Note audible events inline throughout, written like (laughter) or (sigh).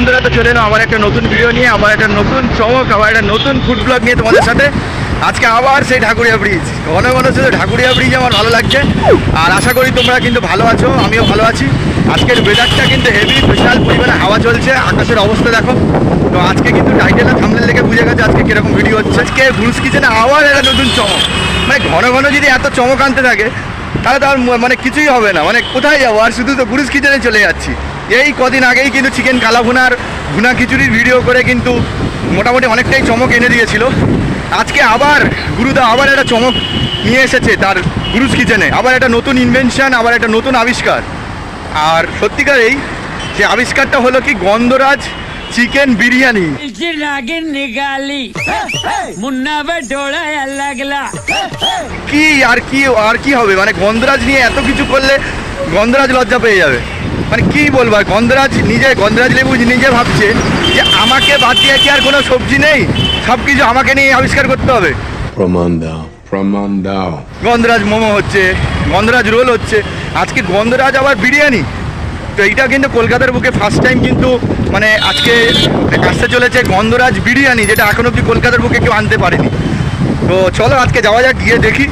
বন্ধুরা, তো চলে এলাম আমার একটা নতুন ভিডিও নিয়ে, আবার একটা নতুন চমক, আবার একটা নতুন ফুড ব্লগ নিয়ে তোমাদের সাথে। আজকে আবার সেই ঢাকুরিয়া ব্রিজ ঘন ঘন শুধু ঢাকুরিয়া ব্রিজ আমার ভালো লাগছে। আর আশা করি তোমরা কিন্তু ভালো আছো, আমিও ভালো আছি। আজকের ওয়েদারটা কিন্তু হেভি বিশাল পরিমাণে হাওয়া চলছে, আকাশের অবস্থা দেখো। তো আজকে কিন্তু টাইটেলের থামলে লেগে বুঝে গেছে আজকে কীরকম ভিডিও হচ্ছে। আজকে ব্রুস কিচেনে আবার একটা নতুন চমক। মানে ঘন ঘন যদি এত চমক আনতে থাকে, তাহলে তো আর মানে কিছুই হবে না। মানে কোথায় যাব? আর শুধু তো ব্রুস কিচেনে চলে যাচ্ছি। এই কদিন আগেই কিন্তু চিকেন কালাভুনার ভুনা খিচুড়ির ভিডিও করে কিন্তু মোটামুটি অনেকটাই চমক এনে দিয়েছিল। আজকে আবার গুরুদা আবার একটা চমক নিয়ে এসেছে তার গুরুজ কিচেনে। আবার একটা নতুন ইনভেনশন আবার একটা নতুন আবিষ্কার। আর সত্যিকার এই যে আবিষ্কারটা হলো কি গন্ধরাজ চিকেন বিরিয়ানি। কি আর কি আর কি হবে? মানে গন্ধরাজ নিয়ে এত কিছু করলে গন্ধরাজ লজ্জা পেয়ে যাবে। মানে কি বলব আর গন্ধরাজ নিজে গন্ধরাজ লেবু নিজে ভাবছে যে আমাকে বাদ দিয়ে কি আর কোনো সবজি নেই? সব কিছু আমাকে নিয়ে আবিষ্কার করতে হবে। প্রমাণ দাও প্রমাণ দাও। গন্ধরাজ মোমো হচ্ছে গন্ধরাজ রোল হচ্ছে। আজকে গন্ধরাজ আবার বিরিয়ানি। তো এইটা কিন্তু কলকাতার বুকে ফার্স্ট টাইম কিন্তু মানে আজকে আসতে চলেছে গন্ধরাজ বিরিয়ানি যেটা এখন অব্দি কলকাতার বুকে কেউ আনতে পারেনি। তো চলো আজকে যাওয়া যাক গিয়ে দেখি।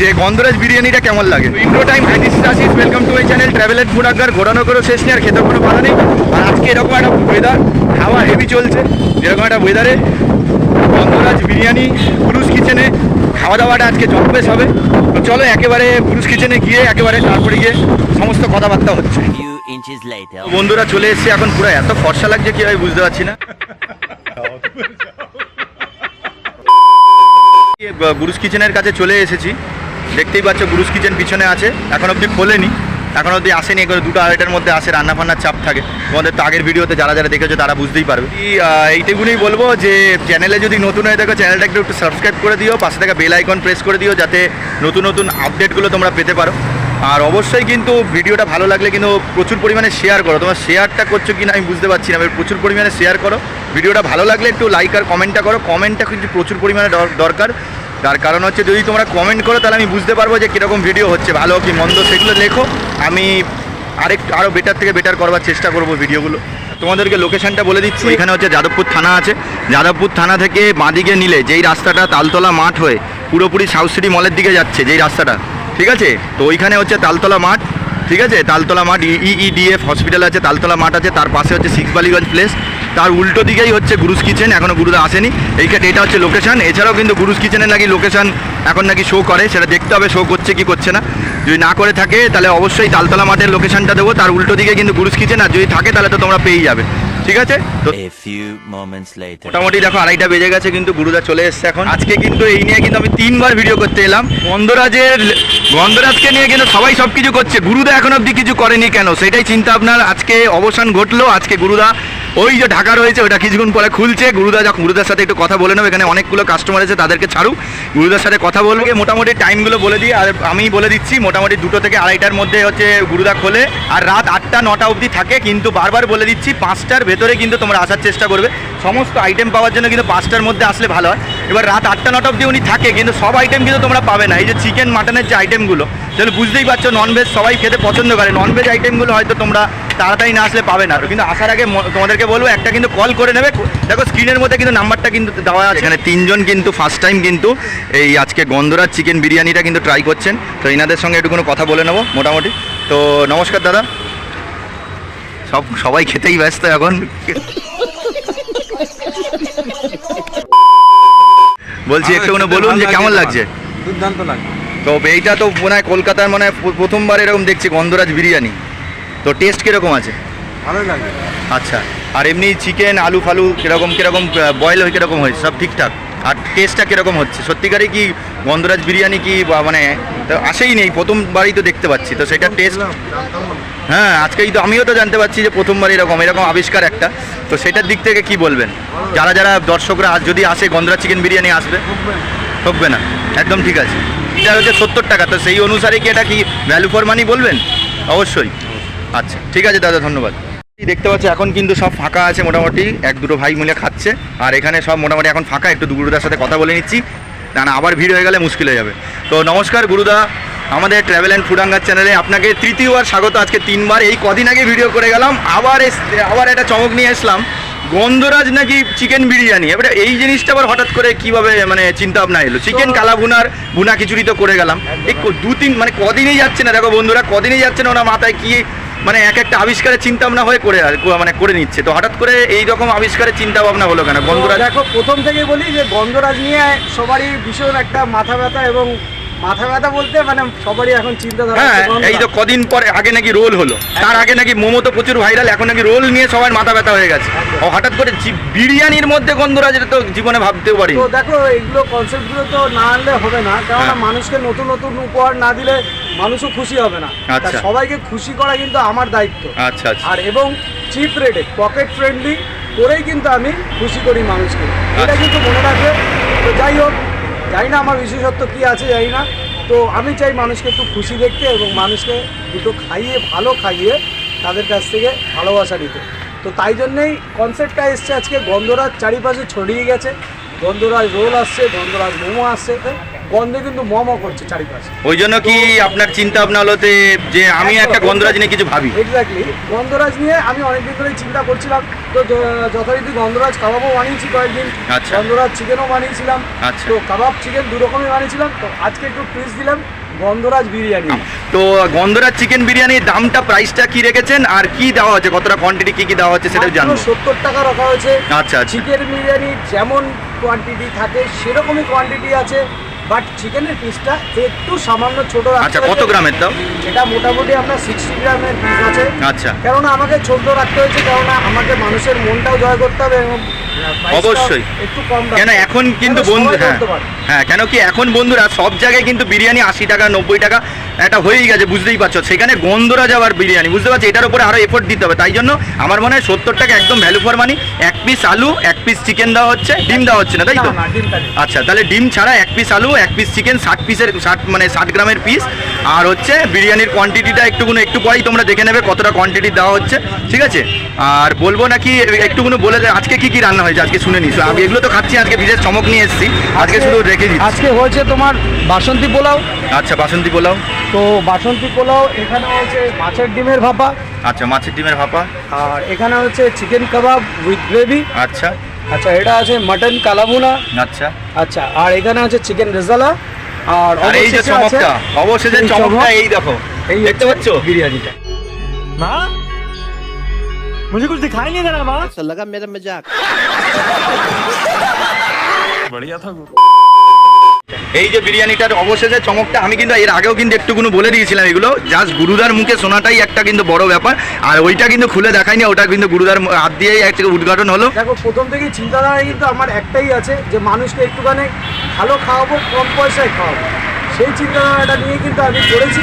যে গন্ধরাজ বিরিয়ানিটা কেমন লাগে? Intro time hi this Ashis welcome to my channel travel and food agar ঘোরানো করে শেষ নেই আর খেতে কোনো বাধা নেই। আর আজকে এরকম একটা ওয়েদার হাওয়া হেভি চলছে যেরকম একটা ওয়েদারে গন্ধরাজ বিরিয়ানি পুরুষ কিচেনে খাওয়া দাওয়াটা আজকে জম্পেশ হবে। তো চলো একেবারে পুরুষ কিচেনে গিয়ে একেবারে তারপরে গিয়ে সমস্ত কথাবার্তা হচ্ছে. বন্ধুরা চলে এসেছে এখন পুরো এত ফর্সা লাগছে কি হয় বুঝতে পারছি না। (laughs) গুরুস কিচেনের কাছে চলে এসেছি। দেখতেই পাচ্ছ গুরুস কিচেন পিছনে আছে। এখন অবধি খোলেনি। এখন অবধি আসেনি এগুলো দুটো আড়াইটার মধ্যে আসে রান্না ফান্নার চাপ থাকে। তোমাদের তো আগের ভিডিওতে যারা যারা দেখেছ তারা বুঝতেই পারবে। এইটুকুনি বলব যে চ্যানেলে যদি নতুন হয়ে থাকো চ্যানেলটা একটু সাবস্ক্রাইব করে দিও, পাশে থাকা বেল আইকন প্রেস করে দিও, যাতে নতুন নতুন আপডেটগুলো তোমরা পেতে পারো। আর অবশ্যই কিন্তু ভিডিওটা ভালো লাগলে কিন্তু প্রচুর পরিমাণে শেয়ার করো। তোমার শেয়ারটা করছ কি না আমি বুঝতে পারছি না প্রচুর পরিমাণে শেয়ার করো। ভিডিওটা ভালো লাগলে একটু লাইক আর কমেন্টটা করো। কমেন্টটা কিন্তু প্রচুর পরিমাণে দর- দরকার। তার কারণ হচ্ছে যদি তোমরা কমেন্ট করো তাহলে আমি বুঝতে পারব যে কীরকম ভিডিও হচ্ছে ভালো কি মন্দ সেগুলো লেখো। আমি আরেক আরও বেটার থেকে বেটার করবার চেষ্টা করব ভিডিওগুলো তোমাদেরকে লোকেশানটা বলে দিচ্ছি। এখানে হচ্ছে যাদবপুর থানা আছে। যাদবপুর থানা থেকে বাঁদিকে নিলে যেই রাস্তাটা তালতলা মাঠ হয়ে পুরোপুরি সাউথ সিটি মলের দিকে যাচ্ছে যেই রাস্তাটা। ঠিক আছে? তো ওইখানে হচ্ছে তালতলা মাঠ। ঠিক আছে? তালতলা মাঠ ইইডিএফ হসপিটাল আছে, তালতলা মাঠ আছে, তার পাশে হচ্ছে সিক্স বালিগঞ্জ প্লেস তার উল্টো দিকেই হচ্ছে গুরুস কিচেন এখনও গুরুদা আসেনি। এইখানে এটা হচ্ছে লোকেশান এছাড়াও কিন্তু গুরুস কিচেনের নাকি লোকেশান এখন নাকি শো করে, সেটা দেখতে হবে শো করছে কি করছে না। যদি না করে থাকে, তাহলে অবশ্যই তালতলা মাঠের লোকেশানটা দেবো, তার উল্টো দিকে কিন্তু গুরুস কিচেন আর যদি থাকে, তাহলে তো তোমরা পেয়েই যাবে। ঠিক আছে? তো. মোটামুটি দেখো আড়াইটা বেজে গেছে কিন্তু গুরুদা চলে এসছে এখন। আজকে কিন্তু এই নিয়ে কিন্তু আমি তিনবার ভিডিও করতে এলাম। গন্ধরাজের গন্ধরাজকে নিয়ে কিন্তু সবাই সব কিছু করছে। গুরুদা এখন অব্দি কিছু করেনি কেন? সেটাই চিন্তা আপনার আজকে অবসান ঘটলো। আজকে গুরুদা ওই যে ঢাকা রয়েছে, ওটা কিছুক্ষণ পরে খুলছে। গুরুদা যখন, গুরুদার সাথে একটু কথা বলে নেব, এখানে অনেকগুলো কাস্টমার আছে, তাদেরকে ছাড়ু গুরুদার সাথে কথা বলব, মোটামুটি টাইমগুলো বলে দিই আর আমি বলে দিচ্ছি, মোটামুটি দুটো থেকে আড়াইটার মধ্যে হচ্ছে গুরুদা খোলে। আর রাত আটটা, নটা অবধি থাকে, কিন্তু বারবার বলে দিচ্ছি, পাঁচটার ভেতরে কিন্তু তোমরা আসার চেষ্টা করবে। সমস্ত আইটেম পাওয়ার জন্য কিন্তু পাঁচটার মধ্যে আসলে ভালো হয়। এবার রাত আটটা, নটা অবধি উনি থাকে, কিন্তু সব আইটেম কিন্তু তোমরা পাবে না। এই যে চিকেন মাটনের যে আইটেমগুলো তাহলে বুঝতেই পারছ ননভেজ সবাই খেতে পছন্দ করে। ননভেজ আইটেমগুলো হয়তো তোমরা তাড়াতাড়ি না আসলে পাবে না। কিন্তু আসার আগে তোমাদেরকে বলব, একটা কিন্তু কল করে নেবে। দেখো স্ক্রিনের মধ্যে কিন্তু নাম্বারটা কিন্তু দেওয়া আছে। এখানে তিনজন কিন্তু ফার্স্ট টাইম কিন্তু এই আজকে গন্ধরাজ চিকেন বিরিয়ানিটা কিন্তু ট্রাই করছেন। তো এনাদের সঙ্গে একটু কোনো কথা বলে নেব, মোটামুটি। তো নমস্কার, দাদা। সব, সবাই খেতেই ব্যস্ত এখন। বলছি, একটু কোনো বলুন যে কেমন লাগছে? দুর্দান্ত লাগে তো এইটা তো মনে হয় কলকাতার মনে হয় প্রথমবার এরকম দেখছি গন্ধরাজ বিরিয়ানি। তো টেস্ট কীরকম আছে? ভালোই লাগে। আচ্ছা আর এমনি চিকেন আলু ফালু কীরকম কীরকম বয়েল হয়ে কীরকম হয়েছে সব ঠিকঠাক? আর টেস্টটা কীরকম হচ্ছে? সত্যিকারই কি গন্ধরাজ বিরিয়ানি কি বা মানে তো আসেই নেই প্রথমবারই তো দেখতে পাচ্ছি তো সেটা টেস্ট হ্যাঁ আজকেই তো আমিও তো জানতে পারছি যে প্রথমবার এরকম এরকম আবিষ্কার একটা। তো সেটার দিক থেকে কি বলবেন? যারা যারা দর্শকরা আজ যদি আসে গন্ধরাজ চিকেন বিরিয়ানি আসবে? ঠকবে না। একদম ঠিক আছে। এটা হচ্ছে সত্তর টাকা। তো সেই অনুসারে কি এটা কি ভ্যালু ফর মানি বলবেন? অবশ্যই। আচ্ছা ঠিক আছে দাদা, ধন্যবাদ। দেখতে পাচ্ছি, এখন কিন্তু সব ফাঁকা আছে মোটামুটি। এক দুটো ভাই মিলে খাচ্ছে। আর এখানে সব মোটামুটি এখন ফাঁকা। একটু গুরুদার সাথে কথা বলে নিচ্ছি। না না, আবার ভিড় হয়ে গেলে মুশকিল হয়ে যাবে। তো নমস্কার গুরুদা, আমাদের ট্রাভেল অ্যান্ড ফুডাঙ্গার চ্যানেলে আপনাকে তৃতীয়বার স্বাগত। আজকে তিনবার, এই কদিন আগে ভিডিও করে গেলাম। আবার আবার একটা চমক নিয়ে এসলাম। গন্ধরাজ নাকি চিকেন বিরিয়ানি? এবারে এই জিনিসটা আবার হঠাৎ করে কীভাবে মানে চিন্তা ভাবনা এলো? চিকেন কালা ভুনার ভুনা খিচুড়ি তো করে গেলাম। এই দু তিন মানে কদিনই যাচ্ছে না। দেখো বন্ধুরা কদিনই যাচ্ছে না ওনার মাথায় কি মানে এক একটা আবিষ্কারের চিন্তা ভাবনা হয়ে করে আর মানে করে নিচ্ছে। তো হঠাৎ করে এই রকম আবিষ্কারের চিন্তা ভাবনা হলো কেন? গন্ধরাজ দেখো প্রথম থেকেই বলি যে গন্ধরাজ নিয়ে সবারই ভীষণ একটা মাথা ব্যথা এবং মাথা ব্যথা বলতে মানে সবারই এখন চিন্তাধারা হ্যাঁ এই তো কদিন পরে আগে নাকি রোল হলো। তার আগে নাকি মোমো তো প্রচুর ভাইরাল এখন নাকি রোল নিয়ে সবার মাথা ব্যথা হয়ে গেছে। ও হঠাৎ করে বিরিয়ানির মধ্যে গন্ধরাজ এটা তো জীবনে ভাবতেও পারি তো দেখো এইগুলো কনসেপ্টগুলো তো না আনলে হবে না। কারণ হ্যাঁ। মানুষকে নতুন নতুন উপহার না দিলে মানুষও খুশি হবে না। আচ্ছা। সবাইকে খুশি করা কিন্তু আমার দায়িত্ব। আচ্ছা আচ্ছা। আর এবং চিপ রেটে পকেট ফ্রেন্ডলি করেই কিন্তু আমি খুশি করি মানুষকে। এটা আচ্ছা। কিন্তু মনে রাখবে। তো যাই হোক জানি না আমার বিশেষত্ব কি আছে, জানি না। তো আমি চাই মানুষকে একটু খুশি দেখতে এবং মানুষকে দুটো খাইয়ে, ভালো খাইয়ে তাদের কাছ থেকে ভালোবাসা দিতে তো তাই জন্যেই কনসেপ্টটা এসছে আজকে। গন্ধরাজ চারিপাশে ছড়িয়ে গেছে। গন্ধরাজ রোল আসছে, গন্ধরাজ মোমো আসছে। গন্ধে কিন্তু মমো করছে চারিপাশে। ওই জন্য কি আপনার চিন্তা ভাবনা হলোতে যে আমি একটা গন্ধরাজ নিয়ে কিছু ভাবি? এক্স্যাক্টলি গন্ধরাজ নিয়ে আমি অনেকদিন ধরেই চিন্তা করছিলাম। তো যথারীতি গন্ধরাজ কাবাবও বানিয়েছি কয়েকদিন। আচ্ছা। গন্ধরাজ চিকেনও বানিয়েছিলাম। আচ্ছা। তো কাবাব চিকেন দু রকমই বানিয়েছিলাম। তো আজকে একটু টুইস্ট দিলাম গন্ধরাজ বিরিয়ানি। তো গন্ধরাজ চিকেন বিরিয়ানির দামটা প্রাইসটা কি রেখেছেন? আর কি দেওয়া হচ্ছে? কতটা কোয়ান্টিটি কি কি দেওয়া হচ্ছে সেটা জানব। সত্তর টাকা রাখা হয়েছে। আচ্ছা আচ্ছা। চিকেন বিরিয়ানি যেমন কোয়ান্টিটি থাকে সেরকমই কোয়ান্টিটি আছে। বাট চিকেনের পিসটা একটু সামান্য ছোট আচ্ছা কত গ্রামের দাম? এটা মোটামুটি আপনার সিক্সটি গ্রামের পিস আছে। আচ্ছা। কেননা আমাকে ছোট রাখতে হয়েছে কেননা আমাকে মানুষের মনটাও জয় করতে হবে এবং অবশ্যই। কম রাখতে কেন এখন কিন্তু বন্ধু হ্যাঁ হ্যাঁ কেন কি এখন বন্ধুরা সব জায়গায় কিন্তু বিরিয়ানি আশি টাকা নব্বই টাকা একটা হয়েই গেছে বুঝতেই পারছ। সেখানে গন্ধরাজ যাওয়ার বিরিয়ানি বুঝতে পারছ? এটার উপরে আরও এফোর্ট দিতে হবে। তাই জন্য আমার মনে হয় সত্তর টাকা একদম ভ্যালু ফর মানি এক পিস আলু এক পিস চিকেন দেওয়া হচ্ছে ডিম দেওয়া হচ্ছে না তাই তো। আচ্ছা তাহলে ডিম ছাড়া এক পিস আলু এক পিস চিকেন ষাট পিসের ষাট মানে ষাট গ্রামের পিস আর হচ্ছে বিরিয়ানির কোয়ান্টিটিটা একটুকুনো একটু পরেই তোমরা দেখে নেবে কতটা কোয়ান্টিটি দেওয়া হচ্ছে ঠিক আছে? আর বলব নাকি একটুকুনো বলে আজকে কি কি রান্না হয়েছে আজকে শুনে নিস। আমি এগুলো তো খাচ্ছি আজকে বিশেষ চমক নিয়ে এসেছি। আজকে শুধু রেখে দিচ্ছি। আজকে হয়েছে তোমার বাসন্তী পোলাও। আচ্ছা বাসন্তী পোলাও। তো বাসন্তী পোলাও এখানে হচ্ছে মাছের ডিমের ভাপা। আচ্ছা মাছের ডিমের ভাপা। আর এখানে হচ্ছে চিকেন কাবাব উইথ গ্রেভি আচ্ছা। আচ্ছা এটা আছে মাটন কালাবুনা আচ্ছা। আচ্ছা আর এখানে আছে চিকেন রেজালা আর আর এই যে চমকটা অবশেষে চমকটা এই দেখো এই দেখতে পাচ্ছ? বিরিয়ানিটা। माँ मुझे कुछ दिखाई नहीं दे रहा माँ लगा मेरा मजाक बढ़िया था गुरु এই যে বিরিয়ানিটার অবশেষে চমকটা আমি কিন্তু এর আগেও কিন্তু একটুকুনো বলে দিয়েছিলাম এগুলো জাস্ট গুরুদার মুখে শোনাটাই একটা কিন্তু বড় ব্যাপার আর ওইটা কিন্তু খুলে দেখায়নি ওটা কিন্তু গুরুদার মু- হাত দিয়েই একটা উদ্ঘাটন হলো দেখো প্রথম থেকেই চিন্তাধারা কিন্তু আমার একটাই আছে যে মানুষকে একটুখানি ভালো খাওয়াবো কম পয়সায় খাওয়াবো সেই চিন্তাধারাটা নিয়ে কিন্তু আমি করেছি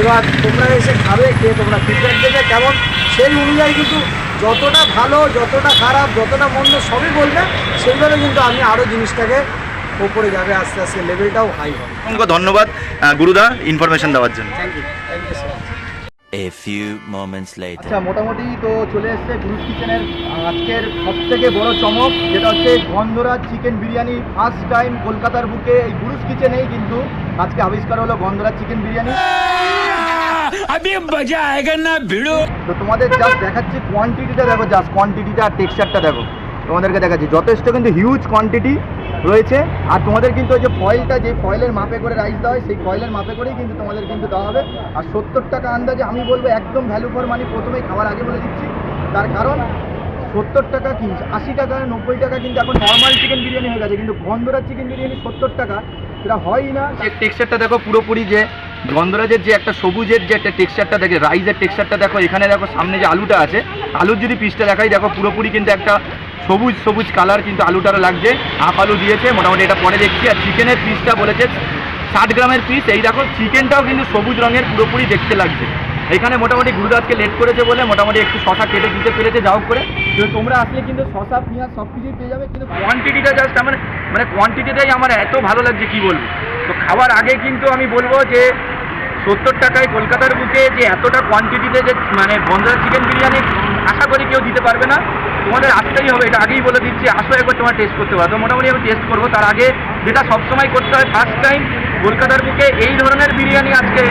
এবার তোমরা এসে খাবে খেয়ে তোমরা ফিডব্যাক দেবে কেমন সেই অনুযায়ী কিন্তু যতটা ভালো যতটা খারাপ যতটা মন্দ সবই বলবে সেইভাবে কিন্তু আমি আরও জিনিসটাকে ওপরে যাবে আস্তে আস্তে লেভেলটাও হাই হবে। অসংখ্য ধন্যবাদ গুরুদা ইনফরমেশন দেওয়ার জন্য। Thank you thank you sir A few moments later. আচ্ছা মোটামুটি তো চলে এসছে গুরুজ কিচেনের আজকের সব থেকে বড় চমক যেটা হচ্ছে গন্ধরাজ চিকেন বিরিয়ানি ফার্স্ট টাইম কলকাতার বুকে এই গুরুজ কিচেনেই কিন্তু আজকে আবিষ্কার হলো গন্ধরাজ চিকেন বিরিয়ানি। अभी मजा आएगा ना भिड़ो তো তোমাদের জাস্ট দেখাচ্ছি কোয়ান্টিটিটা দেখো জাস্ট কোয়ান্টিটিটা আর টেক্সচারটা দেখো তোমাদেরকে দেখাচ্ছি যথেষ্ট কিন্তু হিউজ কোয়ান্টিটি রয়েছে আর তোমাদের কিন্তু ওই যে ফয়েলটা যে ফয়েলের মাপে করে রাইস দেওয়া হয় সেই ফয়েলের মাপে করেই কিন্তু তোমাদের কিন্তু দেওয়া হবে আর সত্তর টাকা আন্দাজে আমি বলবো একদম ভ্যালু ফর মানি প্রথমেই খাবার আগে বলে দিচ্ছি তার কারণ সত্তর টাকা কি আশি টাকা নব্বই টাকা কিন্তু এখন নর্মাল চিকেন বিরিয়ানি হয়ে গেছে কিন্তু গন্ধরাজ চিকেন বিরিয়ানি সত্তর টাকা সেটা হয়ই না টেক্সচারটা দেখো পুরোপুরি যে গন্ধরাজের যে একটা সবুজের যে একটা টেক্সচারটা দেখে রাইসের টেক্সচারটা দেখো, এখানে দেখো সামনে যে আলুটা আছে, আলুর যদি পিসটা দেখাই, দেখো পুরোপুরি কিন্তু একটা সবুজ সবুজ কালার কিন্তু আলুটারও লাগছে। হাফ আলু দিয়েছে, মোটামুটি এটা পরে দেখছি। আর চিকেনের পিসটা বলেছে, ষাট গ্রামের পিস এই দেখো চিকেনটাও কিন্তু সবুজ রঙের পুরোপুরি দেখতে লাগছে। এখানে মোটামুটি গুরুদাসকে লেট করেছে বলে মোটামুটি একটু শশা কেটে দিতে পেরেছে, যাও করে। কিন্তু তোমরা আসলে কিন্তু শশা, পেঁয়াজ সব কিছুই পেয়ে যাবে, কিন্তু কোয়ান্টিটিটা জাস্ট আমার মানে কোয়ান্টিটিটাই আমার এত ভালো লাগছে, কি বলব? তো খাওয়ার আগে কিন্তু আমি বলব যে সত্তর টাকায় কলকাতার বুকে যে এতটা কোয়ান্টিটিতে যে মানে বন্ধরা চিকেন বিরিয়ানি, আশা করি কেউ দিতে পারবে না। তোমাদের আসতেই হবে, এটা আগেই বলে দিচ্ছি। আসো একবার তোমার টেস্ট করতে পারো। তো মোটামুটি আমি টেস্ট করব। তার আগে যেটা সবসময় করতে হয় ফার্স্ট টাইম কলকাতার বুকে এই ধরনের বিরিয়ানি আজকে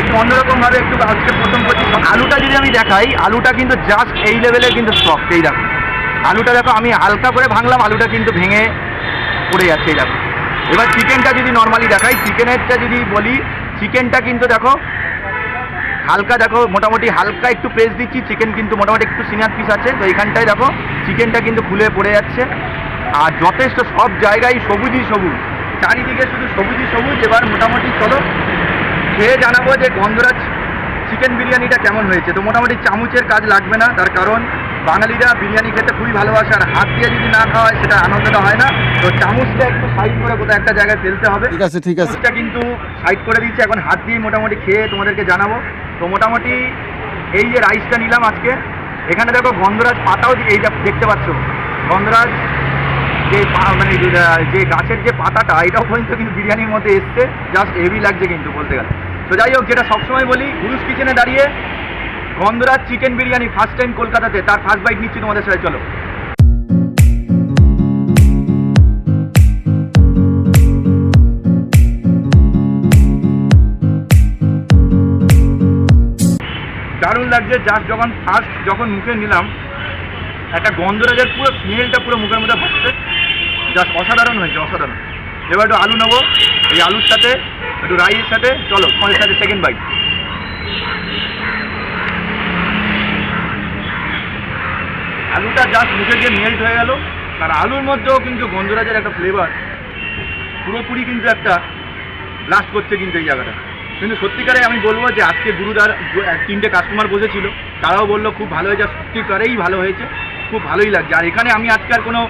একটু অন্যরকমভাবে একটু আজকে প্রথম করছি। আলুটা যদি আমি দেখাই, আলুটা কিন্তু জাস্ট এই লেভেলের কিন্তু সফট এই দেখো। আলুটা দেখো, আমি হালকা করে ভাঙলাম, আলুটা কিন্তু ভেঙে পড়ে যাচ্ছে, এই দেখো। এবার চিকেনটা যদি নর্মালি দেখাই চিকেনেরটা যদি বলি চিকেনটা কিন্তু দেখো, হালকা দেখো, মোটামুটি হালকা একটু প্রেস দিচ্ছি চিকেন কিন্তু মোটামুটি একটু সিনিয়র পিস আছে। তো এখানটায় দেখো চিকেনটা কিন্তু খুলে পড়ে যাচ্ছে। আর যথেষ্ট সব জায়গায় সবুজই সবুজ। চারিদিকে শুধু সবুজই সবুজ। এবার মোটামুটি চলো, খেয়ে জানাব যে গন্ধরাজ চিকেন বিরিয়ানিটা কেমন হয়েছে। তো মোটামুটি চামচের কাজ লাগবে না, তার কারণ বাঙালিরা বিরিয়ানি খেতে খুবই ভালোবাসে আর হাত দিয়ে যদি না খাওয়া হয় সেটা আনন্দটা হয় না। তো চামচটা একটু সাইড করে কোথাও একটা জায়গায় ফেলতে হবে। ঠিক আছে ঠিক আছে। কিন্তু সাইড করে দিয়েছি এখন হাত দিয়ে মোটামুটি খেয়ে তোমাদেরকে জানাব। তো মোটামুটি এই যে রাইসটা নিলাম আজকে এখানে দেখো গন্ধরাজ পাতাও দি- এই দেখতে পাচ্ছ গন্ধরাজ যে মানে যে যে গাছের যে পাতাটা এটাও পর্যন্ত কিন্তু বিরিয়ানির মধ্যে এসছে জাস্ট হেভি লাগছে কিন্তু বলতে গেলে। তো যাই হোক যেটা সবসময় বলি গুরুস কিচেনে দাঁড়িয়ে গন্ধরাজ চিকেন বিরিয়ানি ফার্স্ট টাইম কলকাতাতে, তার ফার্স্ট বাইট নিচ্ছি তোমাদের সাথে, চলো। দারুণ লাগছে জাস্ট যখন ফার্স্ট যখন মুখে নিলাম, একটা গন্ধরাজের পুরো স্মেলটা পুরো মুখের মধ্যে ভাসছে জাস্ট অসাধারণ হয়েছে, অসাধারণ। এবার একটু আলু নেব, এই আলুর সাথে, একটু রাইসের সাথে, চলো, তোমাদের সাথে সেকেন্ড বাইট আলুটা জাস্ট মুখে গিয়ে মেল্ট হয়ে গেল। আর আলুর মধ্যেও কিন্তু গন্ধরাজের একটা ফ্লেভার পুরোপুরি কিন্তু একটা ব্লাস্ট করছে কিন্তু এই জায়গাটা। কিন্তু সত্যিকারে আমি বলব যে আজকে গুরুদার তিনটে কাস্টমার বসেছিল। তারাও বলল খুব ভালো হয়েছে। আর সত্যিকারেই ভালো হয়েছে। খুব ভালোই লাগছে। আর এখানে আমি আজকে আর কোনো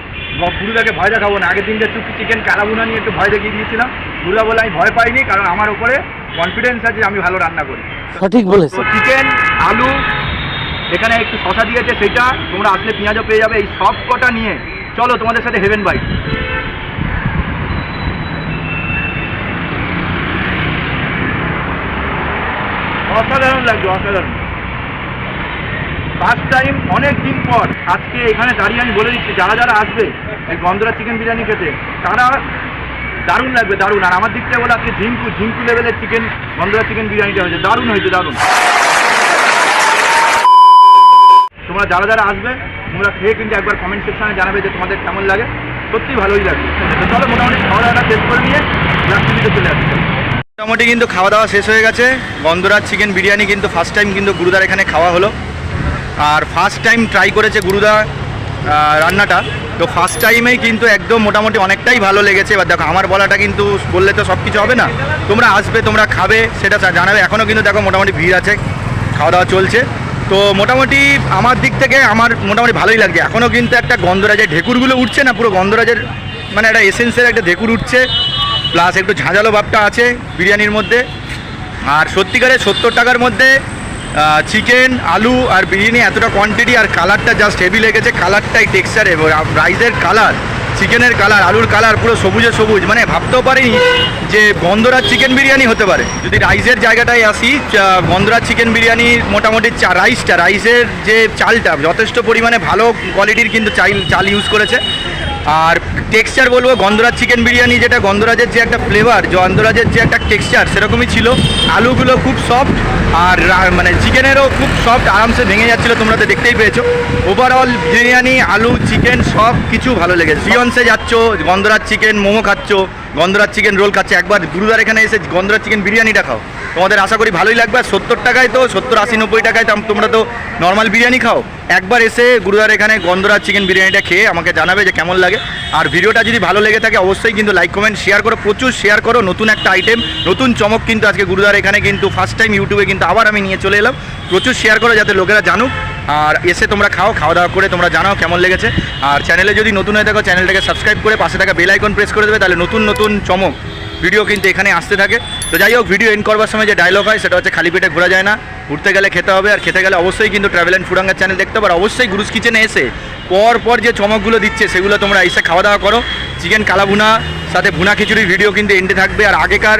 গুরুদাকে ভয় দেখাবো না। আগের দিনটা চুপি চিকেন কালাবুনা নিয়ে একটু ভয় দেখিয়ে দিয়েছিলাম। গুরুদা বলে আমি ভয় পাইনি কারণ আমার ওপরে কনফিডেন্স আছে আমি ভালো রান্না করি। সঠিক বলেছে চিকেন আলু এখানে একটু শশা দিয়েছে সেটা তোমরা আসলে পেঁয়াজও পেয়ে যাবে, এই সব কটা নিয়ে। চলো তোমাদের সাথে হেভেন বাইট অসাধারণ লাগছে, অসাধারণ। ফার্স্ট টাইম অনেক দিন পর আজকে এখানে দাঁড়িয়ে আমি বলে দিচ্ছি, যারা যারা আসবে এই গন্ধরা চিকেন বিরিয়ানি খেতে, তারা দারুণ লাগবে, দারুণ। আর আমার দিক থেকে বলে আজকে ঝিঙ্কু ঝিঙ্কু লেভেলের চিকেন গন্ধরা চিকেন বিরিয়ানিটা হয়েছে, দারুণ হয়েছে, দারুণ। তোমরা যারা যারা আসবে, তোমরা খেয়ে কিন্তু একবার কমেন্ট সেকশনে জানাবে যে তোমাদের কেমন লাগে। সত্যি ভালোই লাগে তো চলো মোটামুটি খাওয়া দাওয়াটা শেষ করে নিয়ে দিকে চলে আসবে মোটামুটি কিন্তু খাওয়া দাওয়া শেষ হয়ে গেছে। গন্ধরাজ চিকেন বিরিয়ানি কিন্তু ফার্স্ট টাইম কিন্তু গুরুদার এখানে খাওয়া হলো। আর ফার্স্ট টাইম ট্রাই করেছে গুরুদা রান্নাটা। তো ফার্স্ট টাইমেই কিন্তু একদম মোটামুটি অনেকটাই ভালো লেগেছে। এবার দেখো, আমার বলাটা কিন্তু বললে তো সব কিছু হবে না। তোমরা আসবে, তোমরা খাবে, সেটা জানাবে। এখনও কিন্তু দেখো, মোটামুটি ভিড় আছে। খাওয়া দাওয়া চলছে। তো মোটামুটি আমার দিক থেকে আমার মোটামুটি ভালোই লাগছে। এখনও কিন্তু একটা গন্ধরাজের ঢেকুরগুলো উঠছে না, পুরো গন্ধরাজের মানে একটা এসেন্সের একটা ঢেকুর উঠছে। প্লাস একটু ঝাঁঝালো ভাবটা আছে বিরিয়ানির মধ্যে। আর সত্যিকারের সত্তর টাকার মধ্যে চিকেন আলু আর বিরিয়ানি এতটা কোয়ান্টিটি আর কালারটা জাস্ট হেভি লেগেছে। কালারটাই টেক্সচার টেক্সচারে রাইসের কালার চিকেনের কালার, আলুর কালার পুরো সবুজে সবুজ। মানে ভাবতেও পারিনি যে গন্ধরাজ চিকেন বিরিয়ানি হতে পারে। যদি রাইসের জায়গাটায় আসি গন্ধরাজ চিকেন বিরিয়ানি মোটামুটি চা, রাইসটা, রাইসের যে চালটা যথেষ্ট পরিমাণে ভালো কোয়ালিটির কিন্তু চাল চাল ইউজ করেছে। আর টেক্সচার বলব, গন্ধরাজ চিকেন বিরিয়ানি যেটা গন্ধরাজের যে একটা ফ্লেভার গন্ধরাজের যে একটা টেক্সচার সেরকমই ছিল। আলুগুলো খুব সফট আর মানে চিকেনেরও খুব সফট আরামসে ভেঙে যাচ্ছিল, তোমরা তো দেখতেই পেয়েছ। ওভারঅল বিরিয়ানি, আলু চিকেন সব কিছু ভালো লেগেছে। সিয়ন্সে যাচ্ছ গন্ধরাজ চিকেন মোমো খাচ্ছ গন্ধরাজ চিকেন রোল খাচ্ছে। একবার গুরুদার এখানে এসে গন্ধরাজ চিকেন বিরিয়ানিটা খাও। তোমাদের আশা করি ভালোই লাগবে। আর সত্তর টাকায় তো, সত্তর আশি নব্বই টাকায় তোমরা তো নর্মাল বিরিয়ানি খাও। একবার এসে গুরুদার এখানে গন্ধরাজ চিকেন বিরিয়ানিটা খেয়ে আমাকে জানাবে যে কেমন লাগে। আর ভিডিওটা যদি ভালো লেগে থাকে, অবশ্যই কিন্তু লাইক কমেন্ট শেয়ার করো। প্রচুর শেয়ার করো। নতুন একটা আইটেম নতুন চমক কিন্তু আজকে গুরুদার এখানে কিন্তু ফার্স্ট টাইম ইউটিউবে কিন্তু আবার আমি নিয়ে চলে এলাম। প্রচুর শেয়ার করো যাতে লোকেরা জানুক। আর এসে তোমরা খাও খাওয়া দাওয়া করে তোমরা জানাও কেমন লেগেছে। আর চ্যানেলে যদি নতুন হয়ে থাকো চ্যানেলটাকে সাবস্ক্রাইব করে পাশে থাকা বেল আইকন প্রেস করে দেবে। তাহলে নতুন নতুন চমক ভিডিও কিন্তু এখানে আসতে থাকে। তো যাই হোক ভিডিও এন্ড করবার সময় যে ডায়লগ হয়, সেটা হচ্ছে খালি পেটে ঘোরা যায় না। ঘুরতে গেলে খেতে হবে, আর খেতে গেলে অবশ্যই কিন্তু ট্রাভেল অ্যান্ড ফুডাঙ্গার চ্যানেল দেখতে হবে আর অবশ্যই গুরুস কিচেনে এসে পর পর যে চমকগুলো দিচ্ছে, সেগুলো তোমরা এসে খাওয়া দাওয়া করো। চিকেন কালাভুনা সাথে ভুনা খিচুড়ির ভিডিও কিন্তু এন্ডে থাকবে। আর আগেকার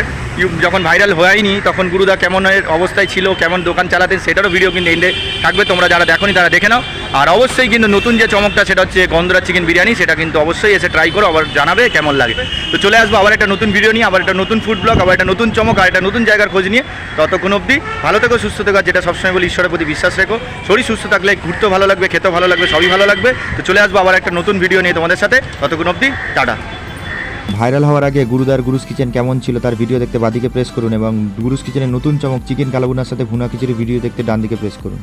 যখন ভাইরাল হয়নি, তখন গুরুদা কেমন অবস্থায় ছিল, কেমন দোকান চালাতেন, সেটারও ভিডিও কিন্তু এন্ডে থাকবে। তোমরা যারা দেখোনি, তারা দেখে নাও। আর অবশ্যই কিন্তু নতুন যে চমকটা সেটা হচ্ছে গন্ধরা চিকেন বিরিয়ানি, সেটা কিন্তু অবশ্যই এসে ট্রাই করো, আবার জানাবে কেমন লাগে। তো চলে আসব আবার একটা নতুন ভিডিও নিয়ে, আবার একটা নতুন ফুড ব্লগ আবার একটা নতুন চমক, আর একটা নতুন জায়গার খোঁজ নিয়ে। ততক্ষণ অবধি ভালো থেকো, সুস্থ থেকো যেটা সবসময় বলি, ঈশ্বরের প্রতি বিশ্বাস রেখো। শরীর সুস্থ থাকলে ঘুরতেও ভালো লাগবে, খেতেও ভালো লাগবে, সবই ভালো লাগবে। তো চলে আসব আবার একটা নতুন ভিডিও নিয়ে তোমাদের সাথে। ততক্ষণ অবধি টাটা। ভাইরাল হওয়ার আগে গুরুদার গুরুস কিচেন কেমন ছিল তার ভিডিও দেখতে বাদিকে প্রেস করুন, এবং গুরুস কিচেনের নতুন চমক চিকেন কালাবুনার সাথে ভুনা খিচুড়ি ভিডিও দেখতে ডান দিকে প্রেস করুন।